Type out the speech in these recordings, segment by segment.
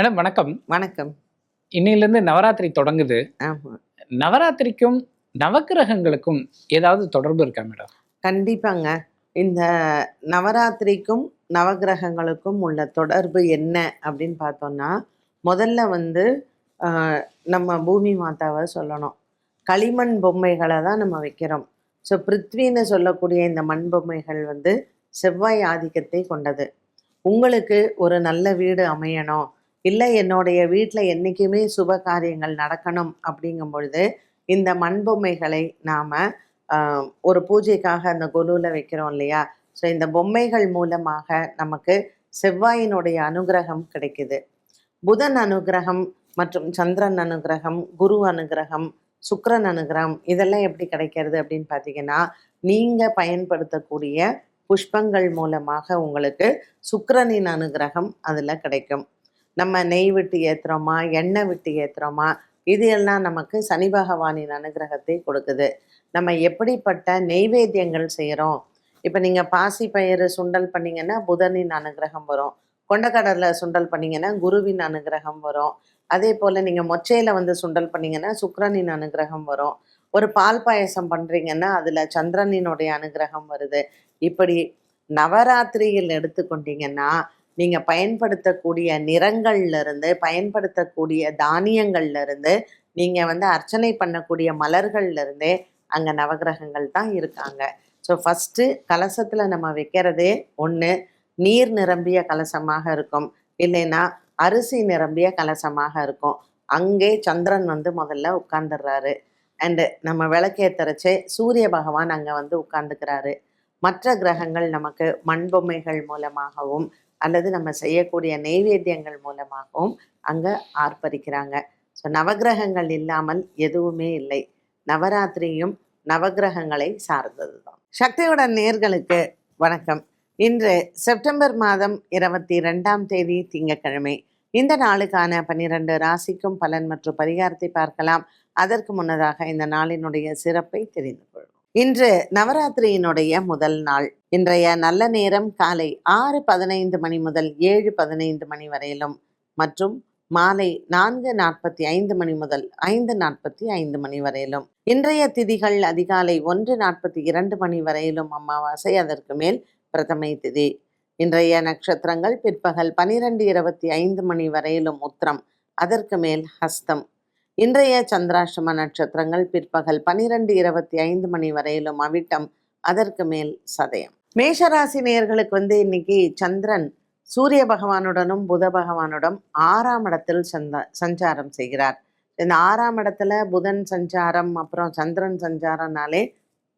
Madam வணக்கம். வணக்கம். இன்னையிலேருந்து நவராத்திரி தொடங்குது. நவராத்திரிக்கும் நவக்கிரகங்களுக்கும் ஏதாவது தொடர்பு இருக்கா மேடம்? கண்டிப்பாங்க. இந்த நவராத்திரிக்கும் நவகிரகங்களுக்கும் உள்ள தொடர்பு என்ன அப்படின்னு பார்த்தோம்னா முதல்ல வந்து நம்ம பூமி மாதாவை சொல்லணும். களிமண் பொம்மைகளை தான் நம்ம வைக்கிறோம். ஸோ பிருத்வின்னு சொல்லக்கூடிய இந்த மண் பொம்மைகள் வந்து செவ்வாய் ஆதிக்கத்தை கொண்டது. உங்களுக்கு ஒரு நல்ல வீடு அமையணும். இல்லை என்னுடைய வீட்டில் என்றைக்குமே சுப காரியங்கள் நடக்கணும் அப்படிங்கும் பொழுது இந்த மண் பொம்மைகளை நாம் ஒரு பூஜைக்காக அந்த கொலுவில் வைக்கிறோம் இல்லையா? ஸோ இந்த பொம்மைகள் மூலமாக நமக்கு செவ்வாயினுடைய அனுகிரகம் கிடைக்குது. புதன் அனுகிரகம் மற்றும் சந்திரன் அனுகிரகம் குரு அனுகிரகம் சுக்கரன் அனுகிரகம் இதெல்லாம் எப்படி கிடைக்கிறது அப்படின்னு பார்த்தீங்கன்னா நீங்கள் பயன்படுத்தக்கூடிய புஷ்பங்கள் மூலமாக உங்களுக்கு சுக்கரனின் அனுகிரகம் அதில் கிடைக்கும். நம்ம நெய் விட்டு ஏற்றுறோமா எண்ணெய் விட்டு ஏற்றுறோமா இது எல்லாம் நமக்கு சனி பகவானின் அனுகிரகத்தை கொடுக்குது. நம்ம எப்படிப்பட்ட நெய்வேத்தியங்கள் செய்கிறோம் இப்போ நீங்கள் பாசி பயிறு சுண்டல் பண்ணிங்கன்னா புதனின் அனுகிரகம் வரும். கொண்டக்கடலை சுண்டல் பண்ணிங்கன்னா குருவின் அனுகிரகம் வரும். அதே போல் நீங்கள் மொச்சையில் வந்து சுண்டல் பண்ணிங்கன்னா சுக்கரனின் அனுகிரகம் வரும். ஒரு பால் பாயசம் பண்ணுறீங்கன்னா அதில் சந்திரனினுடைய அனுகிரகம் வருது. இப்படி நவராத்திரியில் எடுத்துக்கொண்டீங்கன்னா நீங்கள் பயன்படுத்தக்கூடிய நிறங்கள்ல இருந்து பயன்படுத்தக்கூடிய தானியங்கள்ல இருந்து நீங்கள் வந்து அர்ச்சனை பண்ணக்கூடிய மலர்கள்லருந்தே அங்கே நவகிரகங்கள் தான் இருக்காங்க. ஸோ ஃபஸ்ட்டு கலசத்தில் நம்ம வைக்கிறதே ஒன்று நீர் நிரம்பிய கலசமாக இருக்கும். இல்லைன்னா அரிசி நிரம்பிய கலசமாக இருக்கும். அங்கே சந்திரன் வந்து முதல்ல உட்கார்ந்துடுறாரு. அண்டு நம்ம விளக்கேத்தரைச்சே சூரிய பகவான் அங்கே வந்து உட்கார்ந்துக்கிறாரு. மற்ற கிரகங்கள் நமக்கு மண்பொம்மைகள் மூலமாகவும் அல்லது நம்ம செய்யக்கூடிய நெய்வேத்தியங்கள் மூலமாகவும் அங்கே ஆர்ப்பரிக்கிறாங்க. ஸோ நவகிரகங்கள் இல்லாமல் எதுவுமே இல்லை. நவராத்திரியும் நவகிரகங்களை சார்ந்தது தான் சக்தியோட நேர்களுக்கு வணக்கம். இன்று செப்டம்பர் மாதம் இருபத்தி ரெண்டாம் தேதி திங்கக்கிழமை இந்த நாளுக்கான பன்னிரண்டு ராசிக்கும் பலன் மற்றும் பரிகாரத்தை பார்க்கலாம். அதற்கு முன்னதாக இந்த நாளினுடைய சிறப்பை தெரிந்து கொள்வோம். இன்று நவராத்திரியினுடைய முதல் நாள். இன்றைய நல்ல நேரம் காலை ஆறு பதினைந்து மணி முதல் ஏழு பதினைந்து மணி வரையிலும் மற்றும் மாலை நான்கு நாற்பத்தி ஐந்து மணி முதல் ஐந்து நாற்பத்தி ஐந்து மணி வரையிலும். இன்றைய திதிகள் அதிகாலை ஒன்று நாற்பத்தி இரண்டு மணி வரையிலும் அமாவாசை அதற்கு மேல் பிரதமை திதி. இன்றைய நட்சத்திரங்கள் பிற்பகல் பனிரெண்டு இருபத்தி ஐந்து மணி வரையிலும் உத்திரம் அதற்கு மேல் ஹஸ்தம். இன்றைய சந்திராஷ்டம நட்சத்திரங்கள் பிற்பகல் பனிரெண்டு இருபத்தி ஐந்து மணி வரையிலும் அவிட்டம். அதற்கு மேல் சதயம். மேஷராசி நேயர்களுக்கு வந்து இன்னைக்கு சந்திரன் சூரிய பகவானுடனும் புத பகவானுடன் ஆறாம் இடத்தில் சந்த சஞ்சாரம் செய்கிறார். இந்த ஆறாம் இடத்துல புதன் சஞ்சாரம் அப்புறம் சந்திரன் சஞ்சாரம்னாலே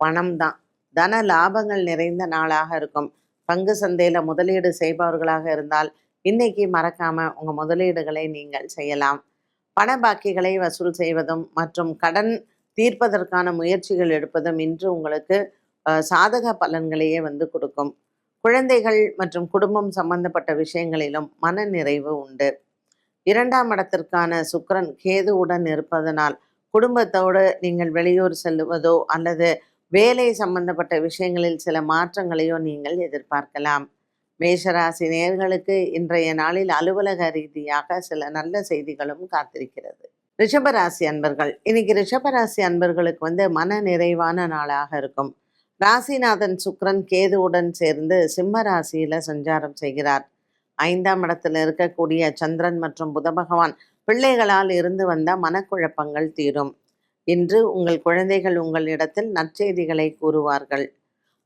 பணம் தான். தன லாபங்கள் நிறைந்த நாளாக இருக்கும். பங்கு சந்தையில முதலீடு செய்பவர்களாக இருந்தால் இன்னைக்கு மறக்காம உங்க முதலீடுகளை நீங்கள் செய்யலாம். பண பாக்கிகளை வசூல் செய்வதும் மற்றும் கடன் தீர்ப்பதற்கான முயற்சிகள் எடுப்பதும் இன்று உங்களுக்கு சாதக பலன்களையே வந்து கொடுக்கும். குழந்தைகள் மற்றும் குடும்பம் சம்பந்தப்பட்ட விஷயங்களிலும் மன நிறைவு உண்டு. இரண்டாம் இடத்திற்கான சுக்கரன் கேதுவுடன் இருப்பதனால் குடும்பத்தோடு நீங்கள் வெளியூர் செல்லுவதோ அல்லது வேலை சம்பந்தப்பட்ட விஷயங்களில் சில மாற்றங்களையோ நீங்கள் எதிர்பார்க்கலாம். மேஷராசி நேர்களுக்கு இன்றைய நாளில் அலுவலக ரீதியாக சில நல்ல செய்திகளும் காத்திருக்கிறது. ரிஷபராசி அன்பர்கள் இன்னைக்கு ரிஷபராசி அன்பர்களுக்கு வந்து மன நிறைவான நாளாக இருக்கும். ராசிநாதன் சுக்ரன் கேதுவுடன் சேர்ந்து சிம்ம ராசியில சஞ்சாரம் செய்கிறார். ஐந்தாம் இடத்துல இருக்கக்கூடிய சந்திரன் மற்றும் புத பகவான் பிள்ளைகளால் இருந்து வந்த மனக்குழப்பங்கள் தீரும். இன்று உங்கள் குழந்தைகள் உங்களிடத்தில் நற்செய்திகளை கூறுவார்கள்.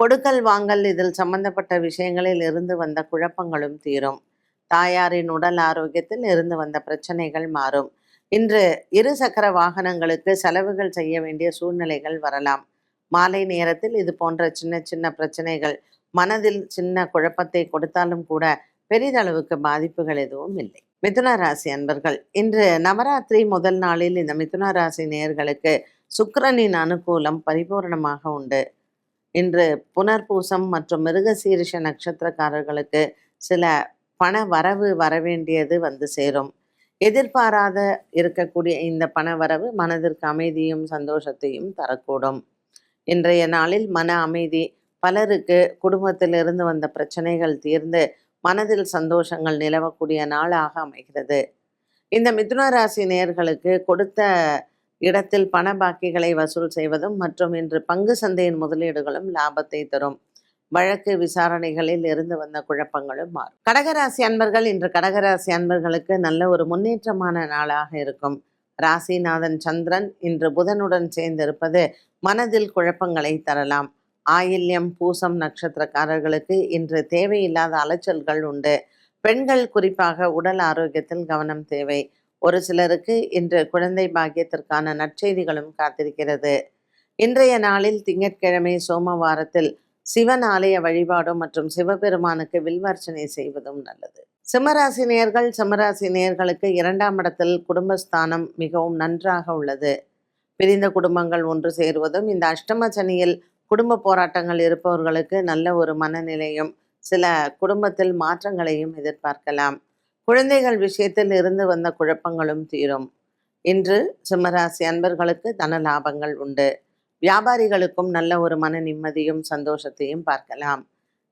கொடுக்கல் வாங்கல் இதில் சம்பந்தப்பட்ட விஷயங்களில் இருந்து வந்த குழப்பங்களும் தீரும். தாயாரின் உடல் ஆரோக்கியத்தில் இருந்து வந்த பிரச்சனைகள் மாறும். இன்று இரு சக்கர வாகனங்களுக்கு செலவுகள் செய்ய வேண்டிய சூழ்நிலைகள் வரலாம். மாலை நேரத்தில் இது போன்ற சின்ன சின்ன பிரச்சனைகள் மனதில் சின்ன குழப்பத்தை கொடுத்தாலும் கூட பெரிதளவுக்கு பாதிப்புகள் எதுவும் இல்லை. மிதுன ராசி அன்பர்கள் இன்று நவராத்திரி முதல் நாளில் இந்த மிதுன ராசி நேர்களுக்கு சுக்கிரனின் அனுகூலம் பரிபூரணமாக உண்டு. இன்று புனர்பூசம் மற்றும் மிருகசீரிஷ நட்சத்திரக்காரர்களுக்கு சில பண வரவு வரவேண்டியது வந்து சேரும். எதிர்பாராத இருக்கக்கூடிய இந்த பண வரவு மனதிற்கு அமைதியும் சந்தோஷத்தையும் தரக்கூடும். இன்றைய நாளில் மன அமைதி பலருக்கு குடும்பத்திலிருந்து வந்த பிரச்சனைகள் தீர்ந்து மனதில் சந்தோஷங்கள் நிலவக்கூடிய நாளாக அமைகிறது. இந்த மிதுன ராசி நேயர்களுக்கு கொடுத்த இடத்தில் பண பாக்கிகளை வசூல் செய்வதும் மற்றும் இன்று பங்கு சந்தையின் முதலீடுகளும் லாபத்தை தரும். வழக்கு விசாரணைகளில் இருந்து வந்த குழப்பங்களும் மாறும். கடகராசி அன்பர்கள் இன்று கடகராசி அன்பர்களுக்கு நல்ல ஒரு முன்னேற்றமான நாளாக இருக்கும். ராசிநாதன் சந்திரன் இன்று புதனுடன் சேர்ந்திருப்பது மனதில் குழப்பங்களை தரலாம். ஆயில்யம் பூசம் நட்சத்திரக்காரர்களுக்கு இன்று தேவையில்லாத அலைச்சல்கள் உண்டு. பெண்கள் குறிப்பாக உடல் ஆரோக்கியத்தில் கவனம் தேவை. ஒரு சிலருக்கு இன்று குழந்தை பாக்கியத்திற்கான நற்செய்திகளும் காத்திருக்கிறது. இன்றைய நாளில் திங்கட்கிழமை சோமவாரத்தில் சிவன் ஆலய வழிபாடும் மற்றும் சிவபெருமானுக்கு வில்வர்ச்சனை செய்வதும் நல்லது. சிம்மராசி நேர்கள் சிம்மராசி நேர்களுக்கு இரண்டாம் இடத்தில் குடும்பஸ்தானம் மிகவும் நன்றாக உள்ளது. பிரிந்த குடும்பங்கள் ஒன்று சேருவதும் இந்த அஷ்டம சனியில் குடும்ப போராட்டங்கள் இருப்பவர்களுக்கு நல்ல ஒரு மனநிலையும் சில குடும்பத்தில் மாற்றங்களையும் எதிர்பார்க்கலாம். குழந்தைகள் விஷயத்தில் இருந்து வந்த குழப்பங்களும் தீரும். இன்று சிம்மராசி அன்பர்களுக்கு தன லாபங்கள் உண்டு. வியாபாரிகளுக்கும் நல்ல ஒரு மன நிம்மதியும் சந்தோஷத்தையும் பார்க்கலாம்.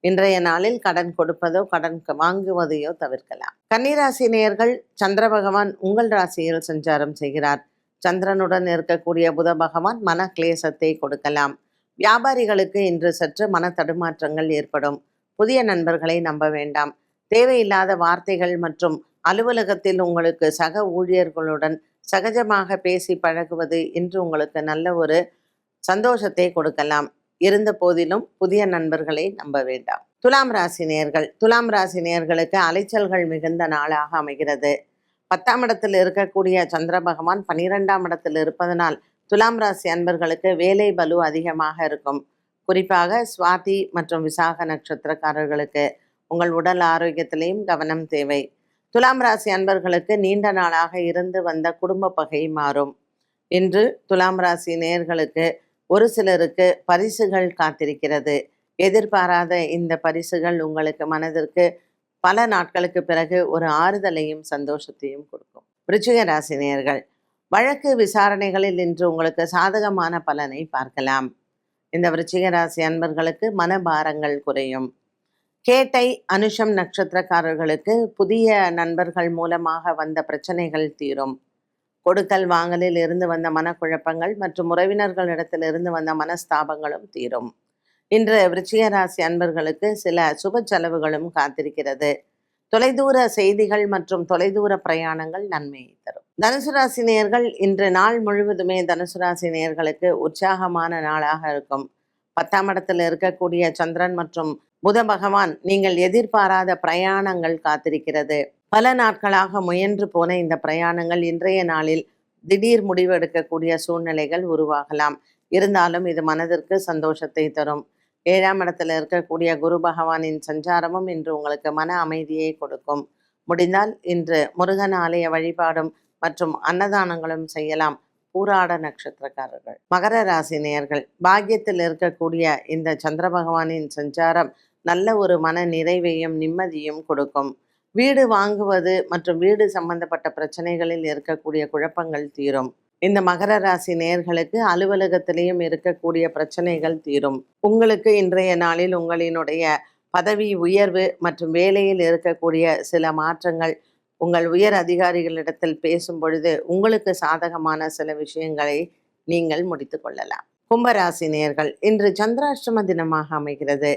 இன்றைய நாளில் கடன் கொடுப்பதோ கடன் வாங்குவதையோ தவிர்க்கலாம். கன்னிராசி நேயர்கள் சந்திர பகவான் உங்கள் ராசியில் சஞ்சாரம் செய்கிறார். சந்திரனுடன் இருக்கக்கூடிய புத பகவான் மன கிளேசத்தை கொடுக்கலாம். வியாபாரிகளுக்கு இன்று சற்று மன தடுமாற்றங்கள் ஏற்படும். புதிய நண்பர்களை நம்ப வேண்டாம். தேவையில்லாத வார்த்தைகள் மற்றும் அலுவலகத்தில் உங்களுக்கு சக ஊழியர்களுடன் சகஜமாக பேசி பழகுவது இன்று உங்களுக்கு நல்ல ஒரு சந்தோஷத்தை கொடுக்கலாம். இருந்த போதிலும் புதிய நண்பர்களை நம்ப வேண்டாம். துலாம் ராசி நேர்கள். துலாம் ராசி நேர்களுக்கு அலைச்சல்கள் மிகுந்த நாளாக அமைகிறது. பத்தாம் இடத்தில் இருக்கக்கூடிய சந்திர பகவான் பனிரெண்டாம் இடத்தில் இருப்பதனால் துலாம் ராசி அன்பர்களுக்கு வேலை பலு அதிகமாக இருக்கும். குறிப்பாக சுவாதி மற்றும் விசாக நட்சத்திரக்காரர்களுக்கு உங்கள் உடல் ஆரோக்கியத்திலையும் கவனம் தேவை. துலாம் ராசி அன்பர்களுக்கு நீண்ட நாளாக இருந்து வந்த குடும்ப பகை மாறும். இன்று துலாம் ராசி நேர்களுக்கு ஒரு சிலருக்கு பரிசுகள் காத்திருக்கிறது. எதிர்பாராத இந்த பரிசுகள் உங்களுக்கு மனதிற்கு பல நாட்களுக்கு பிறகு ஒரு ஆறுதலையும் சந்தோஷத்தையும் கொடுக்கும். விருச்சிக ராசி நேயர்கள் வழக்கு விசாரணைகளில் இன்று உங்களுக்கு சாதகமான பலனை பார்க்கலாம். இந்த விருச்சிக ராசி அன்பர்களுக்கு மனபாரங்கள் குறையும். கேட்டை அனுஷம் நட்சத்திரக்காரர்களுக்கு புதிய நண்பர்கள் மூலமாக வந்த பிரச்சனைகள் தீரும். கொடுக்கல் வாங்கலில் இருந்து வந்த மனக்குழப்பங்கள் மற்றும் உறவினர்களிடத்தில் இருந்து வந்த மனஸ்தாபங்களும் தீரும். இன்று விருச்சிக ராசி அன்பர்களுக்கு சில சுப செலவுகளும் காத்திருக்கிறது. தொலைதூர செய்திகள் மற்றும் தொலைதூர பிரயாணங்கள் நன்மையை தரும். தனுசு ராசி நேயர்கள் இன்று நாள் முழுவதுமே தனுசு ராசி நேயர்களுக்கு உற்சாகமான நாளாக இருக்கும். பத்தாம் இடத்தில் இருக்கக்கூடிய சந்திரன் மற்றும் புத பகவான் நீங்கள் எதிர்பாராத பிரயாணங்கள் காத்திருக்கிறது. பல நாட்களாக முயன்று போன இந்த பிரயாணங்கள் இன்றைய நாளில் திடீர் முடிவு எடுக்கக்கூடிய சூழ்நிலைகள் உருவாகலாம். இருந்தாலும் இது மனதிற்கு சந்தோஷத்தை தரும். ஏழாம் இடத்துல இருக்கக்கூடிய குரு பகவானின் சஞ்சாரமும் இன்று உங்களுக்கு மன அமைதியை கொடுக்கும். முடிந்தால் இன்று முருகன் ஆலய வழிபாடும் மற்றும் அன்னதானங்களும் செய்யலாம். பூராட நட்சத்திரக்காரர்கள். மகர ராசி நேயர்கள். பாக்கியத்தில் இருக்கக்கூடிய இந்த சந்திர பகவானின் சஞ்சாரம் நல்ல ஒரு மன நிறைவையும் நிம்மதியும் கொடுக்கும். வீடு வாங்குவது மற்றும் வீடு சம்பந்தப்பட்ட பிரச்சனைகளில் இருக்கக்கூடிய குழப்பங்கள் தீரும். இந்த மகர ராசி நேயர்களுக்கு அலுவலகத்திலேயும் இருக்கக்கூடிய பிரச்சனைகள் தீரும். உங்களுக்கு இன்றைய நாளில் உங்களினுடைய பதவி உயர்வு மற்றும் வேலையில் இருக்கக்கூடிய சில மாற்றங்கள் உங்கள் உயர் அதிகாரிகளிடத்தில் பேசும் பொழுது உங்களுக்கு சாதகமான சில விஷயங்களை நீங்கள் முடித்து கொள்ளலாம். கும்பராசி நேயர்கள் இன்று சந்திராஷ்டம தினமாக அமைகிறது.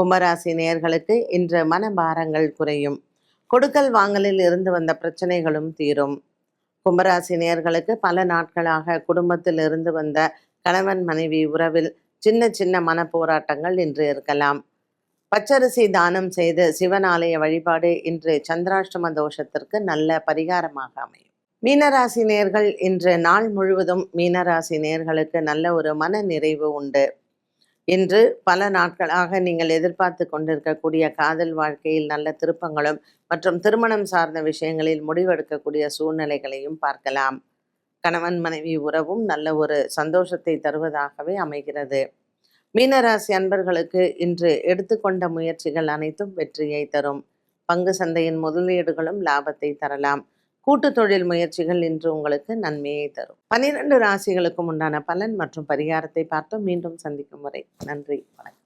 கும்பராசி நேயர்களுக்கு இன்று மனபாரங்கள் குறையும். கொடுக்கல் வாங்கலில் இருந்து வந்த பிரச்சனைகளும் தீரும். கும்பராசி நேயர்களுக்கு பல நாட்களாக குடும்பத்தில் இருந்து வந்த கணவன் மனைவி உறவில் சின்ன சின்ன மன போராட்டங்கள் இன்று இருக்கலாம். பச்சரிசி தானம் செய்து சிவன் ஆலய வழிபாடு இன்று சந்திராஷ்டம தோஷத்திற்கு நல்ல பரிகாரமாக அமையும். மீனராசி நேர்கள் இன்று நாள் முழுவதும் மீனராசி நேர்களுக்கு நல்ல ஒரு மன நிறைவு உண்டு. இன்று பல நாட்களாக நீங்கள் எதிர்பார்த்து கொண்டிருக்கக்கூடிய காதல் வாழ்க்கையில் நல்ல திருப்பங்களும் மற்றும் திருமணம் சார்ந்த விஷயங்களில் முடிவெடுக்கக்கூடிய சூழ்நிலைகளையும் பார்க்கலாம். கணவன் மனைவி உறவும் நல்ல ஒரு சந்தோஷத்தை தருவதாகவே அமைகிறது. மீனராசி அன்பர்களுக்கு இன்று எடுத்துக்கொண்ட முயற்சிகள் அனைத்தும் வெற்றியை தரும். பங்கு சந்தையின் முதலீடுகளும் லாபத்தை தரலாம். கூட்டு தொழில் முயற்சிகள் இன்று உங்களுக்கு நன்மையை தரும். பனிரெண்டு ராசிகளுக்கும் உண்டான பலன் மற்றும் பரிகாரத்தை பார்த்தோம். மீண்டும் சந்திக்கும் வரை நன்றி வணக்கம்.